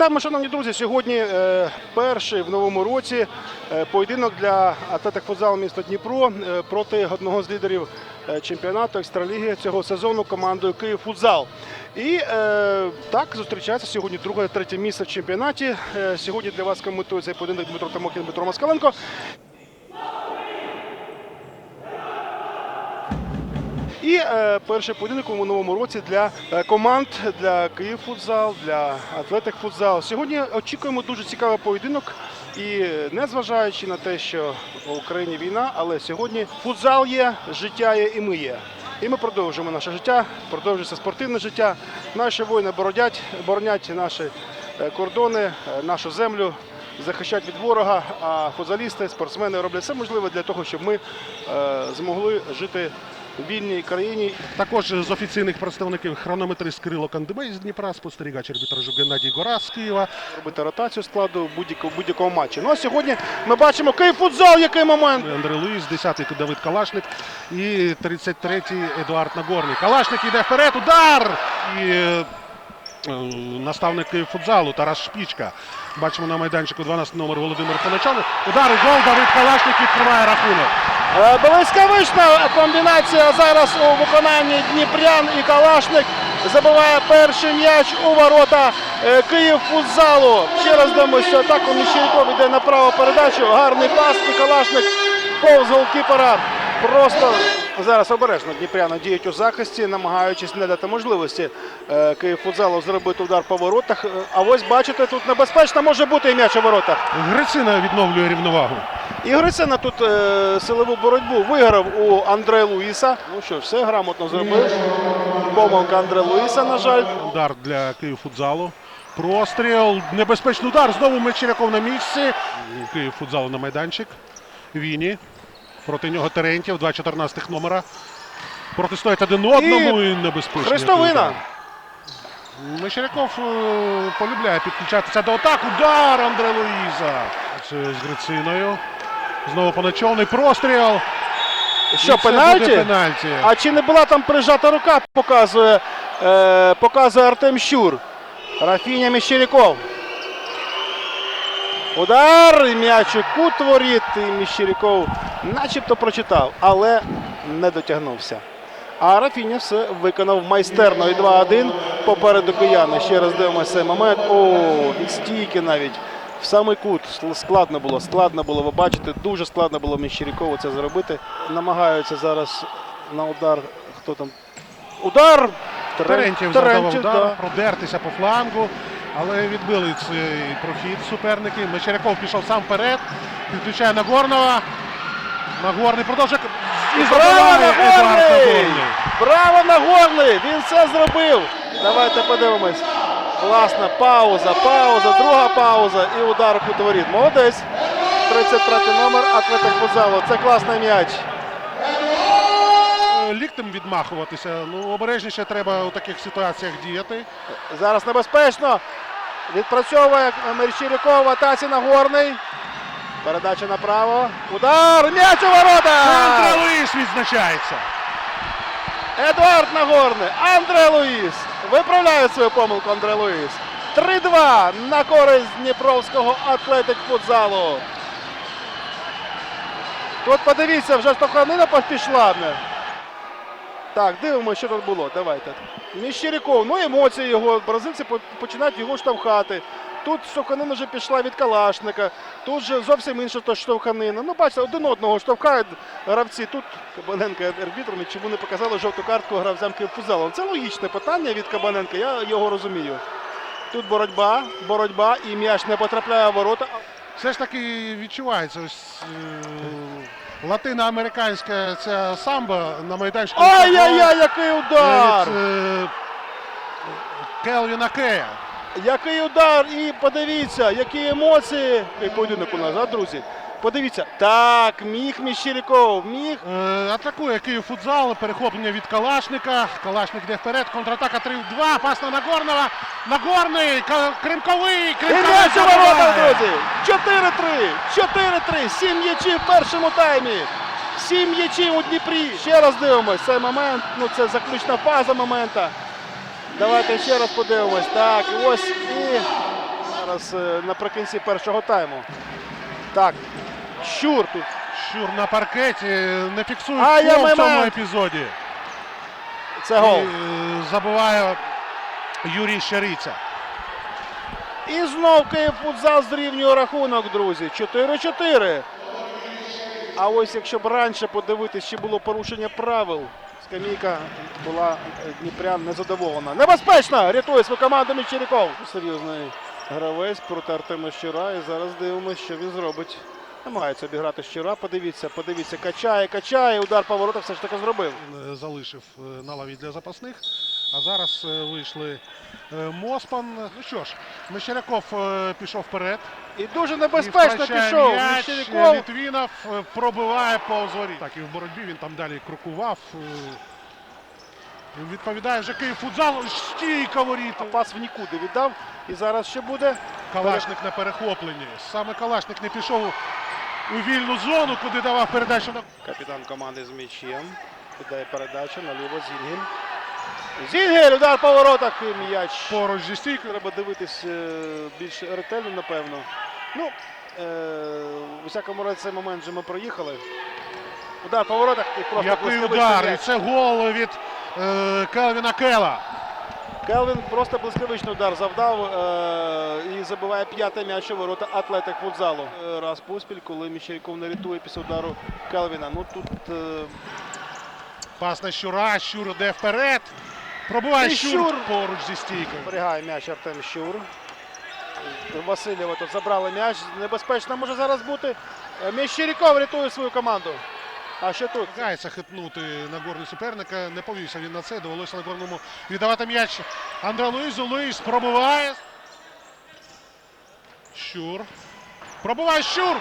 Вітаємо, шановні друзі. Сьогодні е, перший в новому році е, поєдинок для атлетик футзалу міста Дніпро е, проти одного з лідерів чемпіонату екстраліги цього сезону командою Київ Футзал. І е, так зустрічається сьогодні друге третє місце в чемпіонаті. Сьогодні для вас коментує цей поєдинок Дмитро Тимохін, Дмитро Москаленко. І е, перший поєдинок у новому році для е, команд для Київ футзал, для Атлетик футзал. Сьогодні очікуємо дуже цікавий поєдинок. І незважаючи на те, що в Україні війна, але сьогодні футзал є, життя є і ми є. І ми продовжуємо наше життя, продовжується спортивне життя. Наші воїни бородять, боронять наші е, кордони, е, нашу землю, захищають від ворога. А футзалісти, спортсмени роблять все можливе для того, щоб ми змогли жити вільній країні. Також з офіційних представників хронометрист Кирило Кандемей з Дніпра, спостерігач арбітражу Геннадій Гора з Києва. робити ротацію складу будь-якому будь-якому матчі. Ну а сьогодні ми бачимо Київ футзал, який момент. Андрей Луїс, 10-й Давид Калашник і 33-й Едуард Нагорний. Калашник йде вперед, удар! І е, наставник футзалу Тарас Шпічка. Бачимо на майданчику 12 номер Володимир Поначалов. Удар і гол, Давид Калашник відкриває рахунок. Е, Блискавична комбінація зараз у виконанні Дніпрян і Калашник забиває перший м'яч у ворота е, Київ футзалу. Ще раз дивимося що так у Міщенков йде на праву передачу. Гарний пас і Калашник повз голкіпера. Просто зараз обережно Дніпряни діють у захисті, намагаючись не дати можливості е, Київ футзалу зробити удар по воротах. Е, А ось бачите, тут небезпечно може бути і м'яч у воротах. Грицина відновлює рівновагу. І Грицина тут е, силову боротьбу виграв у Андре Луїса. Ну що, все грамотно зробив. Помилка Андре Луїса, на жаль. Удар для Київ футзалу. Простріл. Небезпечний удар. Знову Мечеряков на місці. Київ футзалу на майданчик. Віні. Проти нього Терентів, 2-14 номера. Протистоять один одному і, небезпечно. Хрестовина. Мещеряков е, полюбляє підключатися до атак. Удар Андре Луїза. Це з Грициною. Знову поночовний простріл. Що, пенальті? пенальті. А чи не була там прижата рука, показує, е, показує Артем Щур. Рафіня Міщеряков. Удар, і м'яч у кут. І Міщеряков начебто прочитав, але не дотягнувся. А Рафіня все виконав майстерно і 2-1 попереду кияни. Ще раз дивимося цей момент. О, від стійки навіть. В самий кут складно було, складно було, ви бачите, дуже складно було Міщерякову це зробити. Намагаються зараз на удар. Хто там? Удар! Терен- Терентів Терентів, удар, да. продертися по флангу, але відбили цей прохід суперники. Мещеряков пішов сам вперед, підключає Нагорного. Нагорний продовжує. І Браво, Нагорний! Браво, Нагорний! Він все зробив! Давайте подивимось. Класна пауза, пауза, друга пауза і удар у кут. Молодець. 33 номер Атлетик футзалу. Це класний м'яч. Ліктем відмахуватися. Ну, обережніше треба у таких ситуаціях діяти. Зараз небезпечно. Відпрацьовує Мерчіряков в атаці Нагорний. Передача направо. Удар! М'яч у ворота! Андре Луїс відзначається. Едуард Нагорний, Андре Луїс. Виправляє свою помилку Андре Луїс. 3-2 на користь Дніпровського атлетик футзалу. Тут подивіться, вже штовханина пішла. Так, дивимося, що тут було. Давайте. Міщеряков, ну емоції його. Бразильці починають його штовхати. Тут штовханина вже пішла від Калашника. Тут же зовсім інша то штовханина. Ну, бачите, один одного штовхають гравці. Тут Кабаненко арбітром, і чому не показали жовту картку гравцям Київфутзалу. Це логічне питання від Кабаненка, я його розумію. Тут боротьба, боротьба, і м'яч не потрапляє в ворота. Все ж таки відчувається ось латиноамериканська ця самба на майданчику. Ай-яй-яй, який удар! Від, е, Келвіна Кея. Який удар! І подивіться, які емоції. Який поєдинок у нас, а, друзі? Подивіться. Так, міг Міщеряков, міг. Е, Атакує Київ футзал, перехоплення від Калашника. Калашник йде вперед, контратака 3-2, пас на Нагорного. Нагорний, Кримковий, І Кримковий у ворота, друзі! 4-3! 4-3! Сім м'ячів в першому таймі! Сім м'ячів у Дніпрі! Ще раз дивимось цей момент. Ну це заключна фаза момента. Давайте ще раз подивимось. Так, ось і Зараз е, наприкінці першого тайму. Так, щур тут. Щур на паркеті не фіксує А, гол в цьому момент. епізоді. Це гол. І, е, забиває Юрій Щериця. І знов Київ футзал зрівнює рахунок, друзі. 4-4. А ось якщо б раніше подивитись, чи було порушення правил, скамійка була е, Дніпрян незадоволена. Небезпечно! Рятує свою команду Мічеріков. Серйозний гравець проти Артема Щура. І зараз дивимося, що він зробить. Намагається обіграти Щура. Подивіться, подивіться, качає, качає. Удар по воротах все ж таки зробив. Е, Залишив е, на лаві для запасних. А зараз е, вийшли Моспан. Ну що ж, Мещеряков пішов вперед. І дуже небезпечно втрачає пішов. м'яч. Літвінов пробиває по зорі. Так, і в боротьбі він там далі крокував. Відповідає вже Київ футзал. Стійка воріт. А пас в нікуди віддав. І зараз ще буде. Калашник на перехопленні. Саме Калашник не пішов у вільну зону, куди давав передачу на Капітан команди з м'ячем. Віддає передачу наліво Зінгель. Зінгель, удар по воротах і м'яч. поруч зі стійкою. Треба дивитись е, більш ретельно, напевно. Ну, е, у всякому разі цей момент вже ми проїхали. Удар по воротах і просто Який удар! І це гол від е, Келвіна Кела. Келвін просто блискавичний удар завдав е, і забиває п'ятий м'яч у ворота атлетик футзалу. Е, Раз поспіль, коли Міщеряков не рятує після удару Келвіна. Ну тут е, Пас на Щура, Щур йде вперед. Пробиває І Щур, Щур. поруч зі стійкою. Зберігає м'яч Артем Щур. Васильєва тут забрали м'яч. Небезпечно може зараз бути. Е, Міщеряков рятує свою команду. А що тут? Намагається хитнути Нагорний суперника. Не повівся він на це. Довелося Нагорному віддавати м'яч Андре Луїзу. Луїз пробиває. Щур. Пробиває Щур.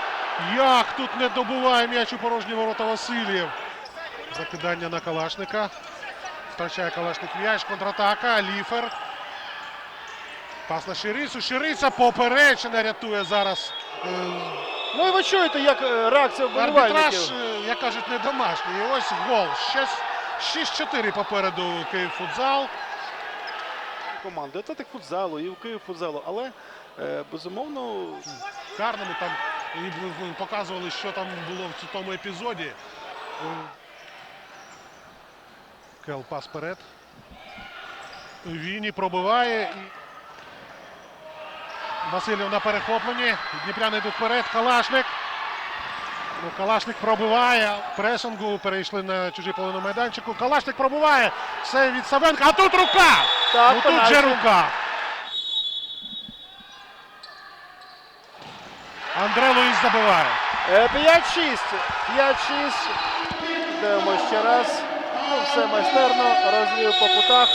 Як тут не добиває м'яч у порожні ворота Васильєв. Закидання на Калашника. Втрачає Калашник м'яч. Контратака. Ліфер. Пас на Ширицю. Шириця поперечина рятує зараз. е, Ну і ви чуєте, як е, реакція Арбітраж, вболівальників. е, як кажуть, не домашній. І ось гол. 6-4 попереду Київ футзал. команди. Атлетик футзалу і в Київ футзалу. Але е, безумовно карному там і б- б- показували, що там було в тому епізоді. Кел пас вперед. Віні пробиває. І... Васильєв на перехопленні. Дніпряни йдуть вперед. Калашник. Ну, Калашник пробиває. Пресингу перейшли на чужі половину майданчику. Калашник пробиває. Це від Савенка. А тут рука! Так, ну тут же рука. Андре Луїс забиває. Е, 5-6. 5-6. Дивимося ще раз. Ну, все майстерно. Розвів по кутах.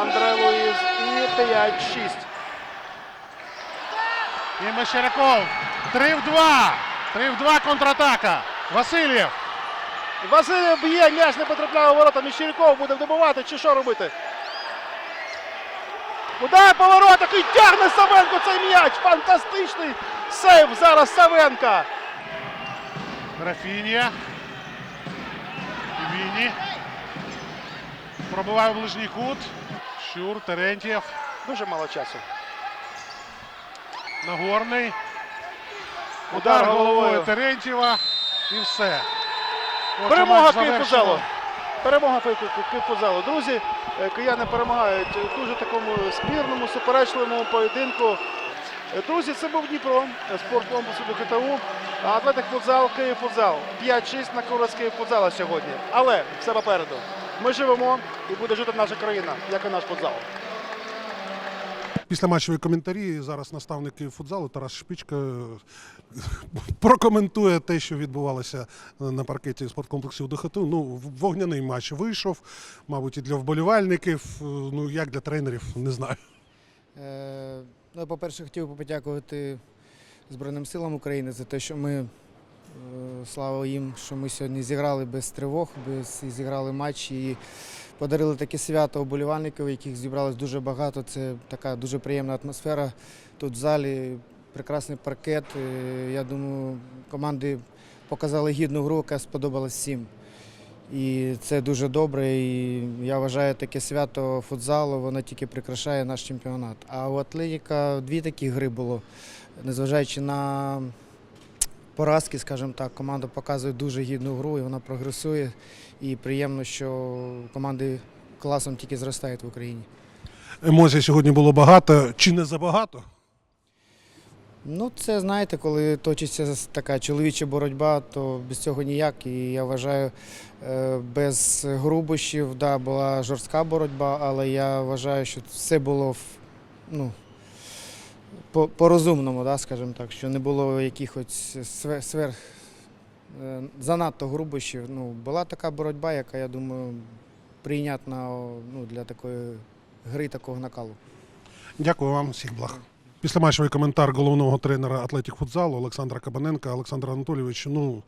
Андре Луїз і 5-6. І Мещеряков. 3 в 2. 3 в 2 контратака. Васильєв. Василь б'є, м'яч не потрапляє у ворота. Міщеряков буде добивати чи що робити? Удар по воротах і тягне Савенко цей м'яч. Фантастичний сейв зараз Савенка. Рафінія. Віні. Пробиває в ближній кут. Щур, Терентьєв. Дуже мало часу. Нагорний. Удар головою. Терентьєва. І все. Отже, Перемога матч Київ завершено. футзалу. Перемога Київ футзалу. Друзі, е, кияни перемагають у дуже такому спірному, суперечливому поєдинку. Е, Друзі, це був Дніпро, е, спорткомплексу до КТУ. Атлетик футзал, Київ футзал. 5-6 на користь Київ футзала сьогодні. Але все попереду. Ми живемо і буде жити наша країна, як і наш футзал. Після матчові коментарі зараз наставник футзалу Тарас Шпічка е, прокоментує те, що відбувалося на паркеті спорткомплексу ДХТУ. Ну, вогняний матч вийшов, мабуть, і для вболівальників. е, Ну, як для тренерів, не знаю. Е, Ну, по-перше, хотів би подякувати Збройним силам України за те, що ми, е, слава їм, що ми сьогодні зіграли без тривог, без, і зіграли матч і подарили таке свято уболівальників, яких зібралось дуже багато. Це така дуже приємна атмосфера тут в залі, прекрасний паркет. Е, Я думаю, команди показали гідну гру, яка сподобалась всім. І це дуже добре. І я вважаю, таке свято футзалу, воно тільки прикрашає наш чемпіонат. А у Атлетіка дві такі гри було. Незважаючи на поразки, скажімо так, команда показує дуже гідну гру і вона прогресує. І приємно, що команди класом тільки зростають в Україні. Емоцій сьогодні було багато. Чи не забагато? Ну, це знаєте, коли точиться така чоловіча боротьба, то без цього ніяк. І я вважаю, е, без грубощів да, була жорстка боротьба, але я вважаю, що все було в- по- по-розумному, да, скажімо так, що не було якихось свер, свер, е, занадто грубощів. Ну, була така боротьба, яка, я думаю, прийнятна ну, для такої гри, такого накалу. Дякую вам, всіх благ. Післяматчевий коментар головного тренера Атлетік футзалу Олександра Кабаненка. Олександр Анатолійович, ну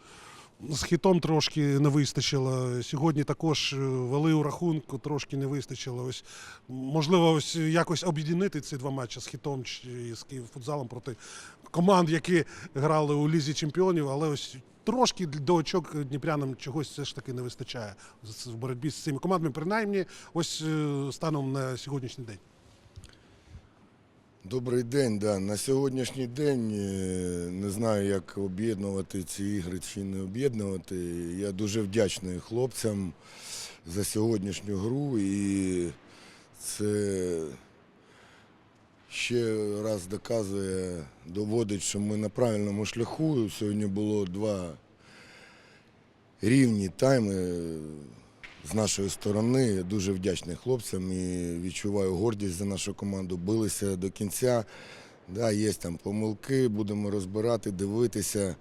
з хітом трошки не вистачило. Сьогодні також е, вели у рахунку, трошки не вистачило. Ось можливо, ось якось об'єднати ці два матчі з хітом чи з Київфутзалом проти команд, які грали у лізі чемпіонів, але ось. Трошки до очок дніпрянам чогось все ж таки не вистачає в боротьбі з цими командами, принаймні, ось е, станом на сьогоднішній день. Добрий день. Да. На сьогоднішній день е, не знаю, як об'єднувати ці ігри чи не об'єднувати. Я дуже вдячний хлопцям за сьогоднішню гру і це ще раз доказує, доводить, що ми на правильному шляху. Сьогодні було два рівні тайми з нашої сторони. Дуже вдячний хлопцям і відчуваю гордість за нашу команду. Билися до кінця. Да, є там помилки, будемо розбирати, дивитися.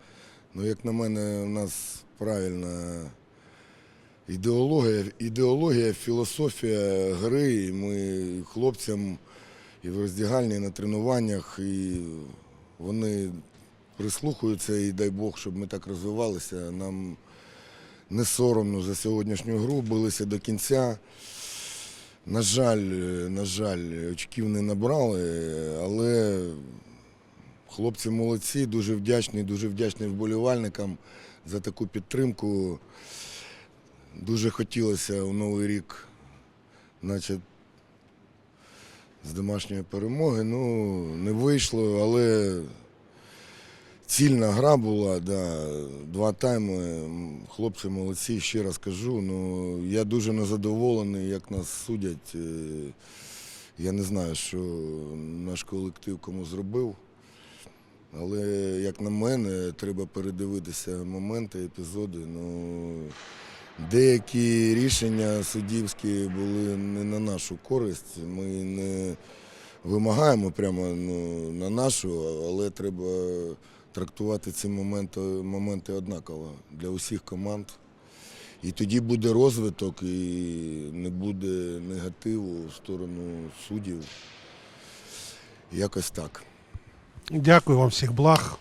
Ну, як на мене, у нас правильна ідеологія, ідеологія, філософія гри. І ми хлопцям і в роздягальні, і на тренуваннях, і вони прислухаються, і дай Бог, щоб ми так розвивалися. Нам не соромно за сьогоднішню гру, билися до кінця. На жаль, е, на жаль, очків не набрали, але хлопці молодці, дуже вдячний, дуже вдячний вболівальникам за таку підтримку. Дуже хотілося у Новий рік, наче з домашньої перемоги. Ну, не вийшло, але Цільна гра була, да. два тайми. Хлопці молодці, ще раз кажу. Ну, я дуже незадоволений, як нас судять. Е, Я не знаю, що наш колектив кому зробив. Але, як на мене, треба передивитися моменти, епізоди. Ну, деякі рішення суддівські були не на нашу користь. Ми не вимагаємо прямо ну, на нашу, але треба трактувати ці моменти, моменти однаково для усіх команд. І тоді буде розвиток, і не буде негативу в сторону суддів. Якось так. Дякую вам всіх благ.